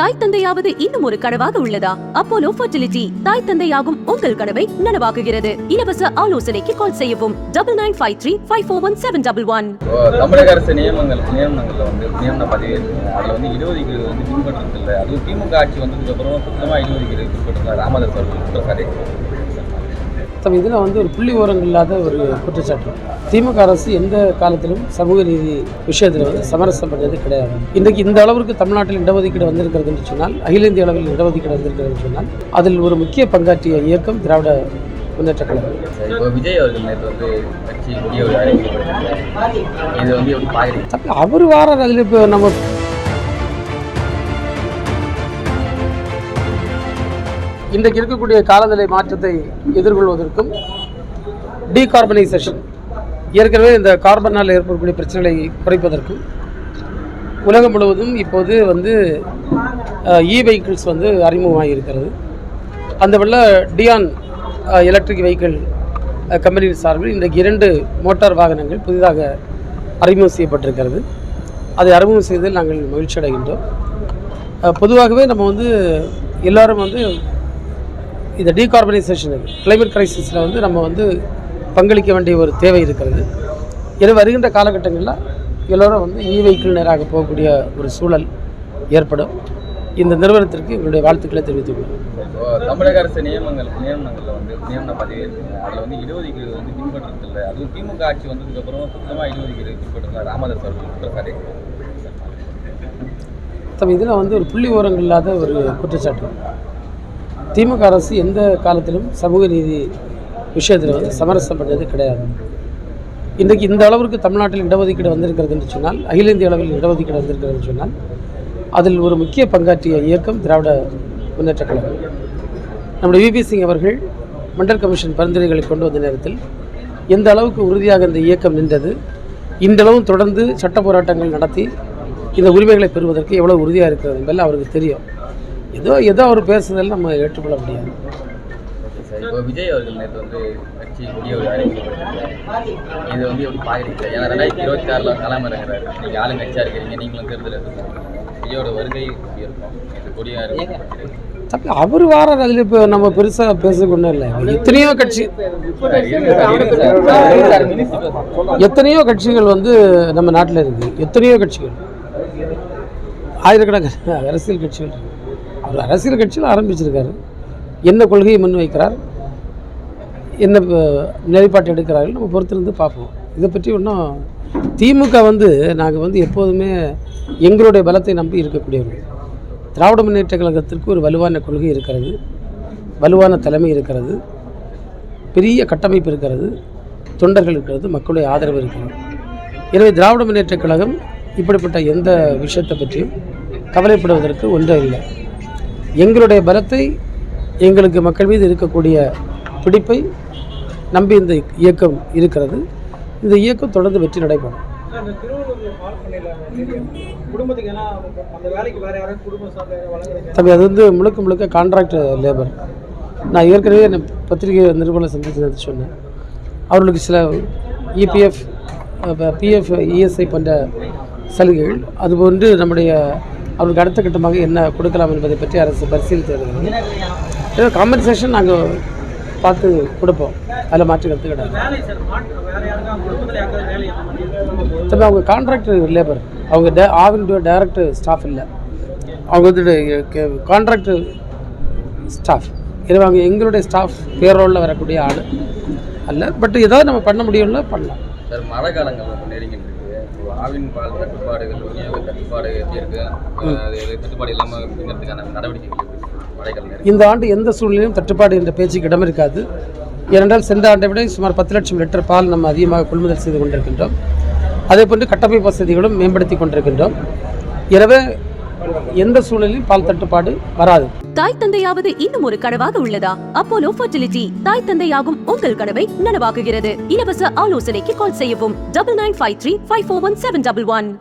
தாய் தந்தையாவது இன்னும் ஒரு கனவாக உள்ளதா? அப்போலோ ஃபர்டிலிட்டி தாய் தந்தையாகும் உங்கள் கனவை நனவாக்குகிறது. இலவச ஆலோசனைக்கு கால் செய்யவும். Double nine five three five four one seven double one தமிழக அரசு நியமனங்கள் நியமனங்கள்ல வந்து நியமன பதவி இருக்குங்க அதில் வந்து இடஒதுக்கீடு வந்து பின்பற்றுறது இல்லை அதுவும் திமுக ஆட்சி வந்ததுக்கு அப்புறம் சுத்தமாக இடஒதுக்கீடு பின்பற்றுறதா ராமதாஸ் அவர்கள் குற்றச்சாட்டு. தம் இதில் வந்து ஒரு புள்ளி ஓரங்கள் இல்லாத ஒரு குற்றச்சாட்டு. திமுக அரசு எந்த காலத்திலும் சமூக நீதி விஷயத்தில் வந்து சமரசம் பண்ணது கிடையாது. இன்றைக்கு இந்த அளவிற்கு தமிழ்நாட்டில் இடஒதுக்கீடு வந்திருக்கிறது என்று சொன்னால் அகில இந்திய அளவில் இடஒதுக்கீடு வந்திருக்கிறது என்று சொன்னால் அதில் ஒரு முக்கிய பங்காற்றிய இயக்கம் திராவிட முன்னேற்ற கழகம். அவர் வாரார் அதில் இப்போ நம்ம இன்றைக்கு இருக்கக்கூடிய காலநிலை மாற்றத்தை எதிர்கொள்வதற்கும் டீகார்பனைசேஷன் ஏற்கனவே இந்த கார்பனால் ஏற்படக்கூடிய பிரச்சனைகளை குறைப்பதற்கும் உலகம் முழுவதும் இப்போது வந்து இ வெஹிக்கிள்ஸ் வந்து அறிமுகமாக இருக்கிறது அந்த வெள்ள டியான் எலக்ட்ரிக் வெஹிக்கிள் கம்பெனியின் சார்பில் இன்றைக்கு இரண்டு மோட்டார் வாகனங்கள் புதிதாக அறிமுகம் செய்யப்பட்டிருக்கிறது. அதை அறிமுகம் செய்ததில் நாங்கள் மகிழ்ச்சி அடைகின்றோம் பொதுவாகவே நம்ம வந்து எல்லாரும் வந்து இந்த டீகார்பனைசேஷனுக்கு கிளைமேட் கிரைசிஸில் வந்து நம்ம வந்து பங்களிக்க வேண்டிய ஒரு தேவை இருக்கிறது. எனவே வருகின்ற காலகட்டங்களில் எல்லோரும் வந்து இ வெஹிக்கிள் நேராக போகக்கூடிய ஒரு சூழல் ஏற்படும். இந்த நிறுவனத்திற்கு எங்களுடைய வாழ்த்துக்களை தெரிவித்துக் கொள்கிறேன் இப்போ தமிழக அரசு நியமனங்கள் நியமனங்கள்ல வந்து நியமன பதவி அதில் வந்து இடஒதுக்கீடு வந்து பின்பற்றுறது இல்லை அதுவும் திமுக ஆட்சி வந்ததுக்கு அப்புறம் சுத்தமாக இடஒதுக்கீடு பின்பற்றுறதா ராமதாஸ் அவர்கள். குற்றச்சாட்டு தம் இதில் வந்து ஒரு புள்ளி ஓரங்கள் இல்லாத ஒரு குற்றச்சாட்டு. திமுக அரசு எந்த காலத்திலும் சமூக நீதி விஷயத்தில் வந்து சமரசம் பண்ணது கிடையாது. இன்றைக்கு இந்த அளவிற்கு தமிழ்நாட்டில் இடஒதுக்கீடு வந்திருக்கிறது என்று சொன்னால் அகில இந்திய அளவில் இடஒதுக்கீடு வந்திருக்கிறது என்று சொன்னால் அதில் ஒரு முக்கிய பங்காற்றிய இயக்கம் திராவிட முன்னேற்ற கழகம். நம்முடைய விபி சிங் அவர்கள் மண்டல் கமிஷன் பரிந்துரைகளை கொண்டு வந்த நேரத்தில் எந்த அளவுக்கு உறுதியாக இந்த இயக்கம் நின்றது இன்றளவும் தொடர்ந்து சட்ட போராட்டங்கள் நடத்தி இந்த உரிமைகளை பெறுவதற்கு எவ்வளோ உறுதியாக இருக்கிறது என்பதில் அவருக்கு தெரியும். ஏதோ ஏதோ அவர் பேசுறதில் நம்ம ஏற்றுக்கொள்ள முடியாது. இப்போ விஜய் அவர்கள் நேற்று வந்து கட்சி புதிய ஒரு அறிவிக்கப்பட்டிருக்காங்க இது வந்து எப்படி பாக்குறீங்க ஏன்னா ரெண்டாயிரத்தி இருபத்தி ஆறில் களமிறங்குறாரு நீங்கள் ஆளுங்கட்சியாக இருக்கிறீங்க நீங்களும் தேர்தல் விஜயோட வருகை இருக்கும்? இது கொடியாக இருக்கும்? தம்பி அவர் வாரார் அதில் இப்போ நம்ம பெருசாக பேசக்கூட இல்லை. எத்தனையோ கட்சி எத்தனையோ கட்சிகள் வந்து நம்ம நாட்டில் இருக்குது எத்தனையோ கட்சிகள். ஆயிரக்கணக்கான அரசியல் கட்சிகள் இருக்கு. அவர் அரசியல் கட்சியில் ஆரம்பிச்சிருக்காரு. என்ன கொள்கையை முன்வைக்கிறார்? என்ன நிலைப்பாட்டை நிலைப்பாட்டு எடுக்கிறார்கள் நம்ம பொறுத்திருந்து பார்ப்போம். இதை பற்றி ஒன்றும் திமுக வந்து நாங்கள் வந்து எப்போதுமே எங்களுடைய பலத்தை நம்பி இருக்கக்கூடியவர்கள். திராவிட முன்னேற்ற கழகத்திற்கு ஒரு வலுவான கொள்கை இருக்கிறது. வலுவான தலைமை இருக்கிறது. பெரிய கட்டமைப்பு இருக்கிறது. தொண்டர்கள் இருக்கிறது. மக்களுடைய ஆதரவு இருக்கிறது. எனவே திராவிட முன்னேற்ற கழகம் இப்படிப்பட்ட எந்த விஷயத்தை பற்றியும் கவலைப்படுவதற்கு ஒன்றும் இல்லை. எங்களுடைய பலத்தை எங்களுக்கு மக்கள் மீது இருக்கக்கூடிய பிடிப்பை நம்பி இந்த இயக்கம் இருக்கிறது. இந்த இயக்கம் தொடர்ந்து வெற்றி நடைபெறும் தம்பி அது வந்து முழுக்க முழுக்க கான்ட்ராக்ட் லேபர் நான் ஏற்கனவே என்ன பத்திரிகை நிறுவனம் சந்தித்து நேத்து சொன்னேன். அவர்களுக்கு சில இபிஎஃப் பிஎஃப் இஎஸ்ஐ போன்ற சலுகைகள். அதுபோன்று நம்முடைய அவர்களுக்கு அடுத்த கட்டமாக என்ன கொடுக்கலாம் என்பதை பற்றி அரசு பரிசீலித்து வருகிறது. ஏதோ காம்பன்சேஷன் நாங்கள் பார்த்து கொடுப்போம். அதில் மாற்று கருத்து கிடையாது. தம்பி அவங்க கான்ட்ராக்டர் லேபர் அவங்க டே ஆவின் டைரக்ட் ஸ்டாஃப் இல்லை. அவங்க வந்து கான்ட்ராக்ட் ஸ்டாஃப் எனவே அவங்க எங்களுடைய ஸ்டாஃப் பேரோலில் வரக்கூடிய ஆள் அல்ல. பட் ஏதாவது நம்ம பண்ண முடியும்ல பண்ணலாம். சார் மழை காலங்கள் நெருங்கி ஆவின் பால் தட்டுப்பாடுகள் விநியோக தட்டுப்பாடு இது தட்டுப்பாடு இல்லாமல் நடவடிக்கைகள் இந்த ஆண்டு எந்த சூழ்நிலையும் தட்டுப்பாடு என்ற பேச்சுக்கு இடம் இருக்காது. ஏனென்றால் சென்ற ஆண்டை விட சுமார் பத்து லட்சம் லிட்டர் பால் நம்ம அதிகமாக கொள்முதல் செய்து கொண்டிருக்கின்றோம். அதே போன்று கட்டமைப்பு வசதிகளும் மேம்படுத்தி கொண்டிருக்கின்றோம். எனவே எந்த சூழலில் பால் தட்டுப்பாடு வராது. தாய் தந்தையாவது இன்னும் ஒரு கனவாக உள்ளதா? அப்போலோ ஃபர்டிலிட்டி தாய் தந்தையாகும் உங்கள் கனவை நனவாக்குகிறது. இலவச ஆலோசனைக்கு கால் செய்யவும். Double nine five three five four one seven double one